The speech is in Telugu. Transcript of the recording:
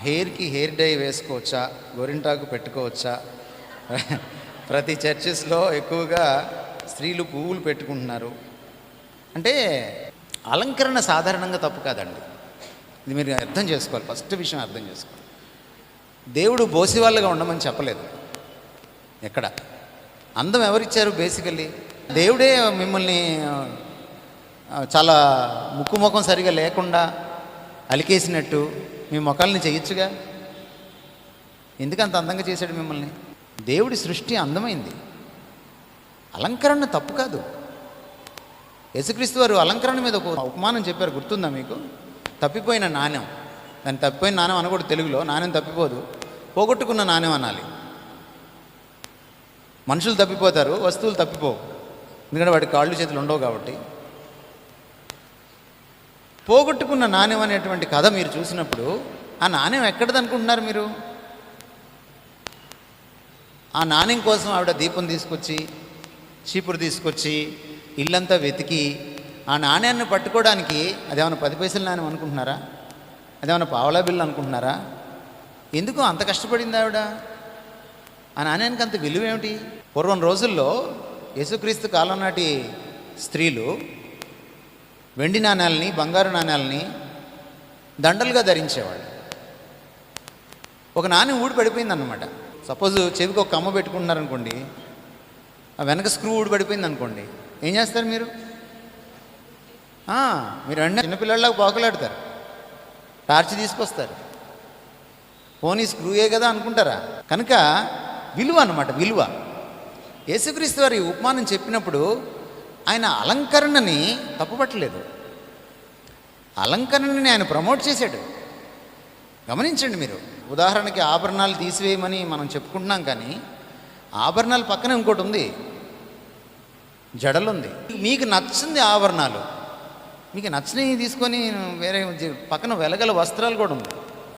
హెయిర్కి హెయిర్ డై వేసుకోవచ్చా? గోరింటాకు పెట్టుకోవచ్చా? ప్రతి చర్చెస్లో ఎక్కువగా స్త్రీలు పువ్వులు పెట్టుకుంటున్నారు. అంటే అలంకరణ సాధారణంగా తప్పు కాదండి. ఇది మీరు అర్థం చేసుకోవాలి. ఫస్ట్ విషయం అర్థం చేసుకోవాలి. దేవుడు బోసివాళ్ళగా ఉండమని చెప్పలేదు. ఎక్కడ? అందం ఎవరిచ్చారు బేసికల్లీ? దేవుడే మిమ్మల్ని చాలా ముక్కు ముఖం సరిగా లేకుండా అలికేసినట్టు మీ మొక్కల్ని చేయొచ్చుగా ఎందుకు అంత అందంగా చేశాడు మిమ్మల్ని? దేవుడి సృష్టి అందమైంది. అలంకరణ తప్పు కాదు. యేసుక్రీస్తు వారు అలంకరణ మీద ఒక ఉపమానం చెప్పారు గుర్తుందా మీకు? తప్పిపోయిన నాణ్యం దాన్ని తప్పిపోయిన నాణ్యం అనకూడదు తెలుగులో నాణ్యం తప్పిపోదు. పోగొట్టుకున్న నాణ్యం అనాలి. మనుషులు తప్పిపోతారు వస్తువులు తప్పిపోవు. ఎందుకంటే వాటి కాళ్ళు చేతులు ఉండవు కాబట్టి. పోగొట్టుకున్న నాణ్యం అనేటువంటి కథ మీరు చూసినప్పుడు ఆ నాణ్యం ఎక్కడిది అనుకుంటున్నారు మీరు? ఆ నాణ్యం కోసం ఆవిడ దీపం తీసుకొచ్చి చీపురు తీసుకొచ్చి ఇల్లంతా వెతికి ఆ నాణ్యాన్ని పట్టుకోవడానికి అదేమైనా పది పైసలు నాణ్యం అనుకుంటున్నారా? అదేమైనా పావలా బిల్లు అనుకుంటున్నారా? ఎందుకు అంత కష్టపడింది ఆవిడ? ఆ నాణ్యానికి అంత విలువ ఏమిటి పూర్వం రోజుల్లో యేసుక్రీస్తు కాలం నాటి స్త్రీలు వెండి నాణాలని బంగారు నాణాలని దండలుగా ధరించేవాళ్ళు ఒక నాణ్యం ఊడి పడిపోయిందన్నమాట. సపోజ్ చెవికి ఒక కమ్మ పెట్టుకుంటున్నారనుకోండి ఆ వెనక స్క్రూ ఊడి పడిపోయింది అనుకోండి ఏం చేస్తారు మీరు? మీరు వెంటనే చిన్నపిల్లల్లాగా పోకలాడతారు టార్చ్ తీసుకొస్తారు. పోనీ స్క్రూయే కదా అనుకుంటారా? కనుక విలువ అనమాట విలువ. యేసుక్రీస్తు వారి ఉపమానం చెప్పినప్పుడు ఆయన అలంకరణని తప్పుపట్టలేదు. అలంకరణని ఆయన ప్రమోట్ చేశాడు. గమనించండి మీరు. ఉదాహరణకి ఆభరణాలు తీసివేయమని మనం చెప్పుకుంటున్నాం కానీ ఆభరణాలు పక్కన ఇంకోటి ఉంది. జడలుంది. మీకు నచ్చింది ఆభరణాలు. మీకు నచ్చినవి తీసుకొని వేరే పక్కన వెలగల వస్త్రాలు కూడా ఉంది.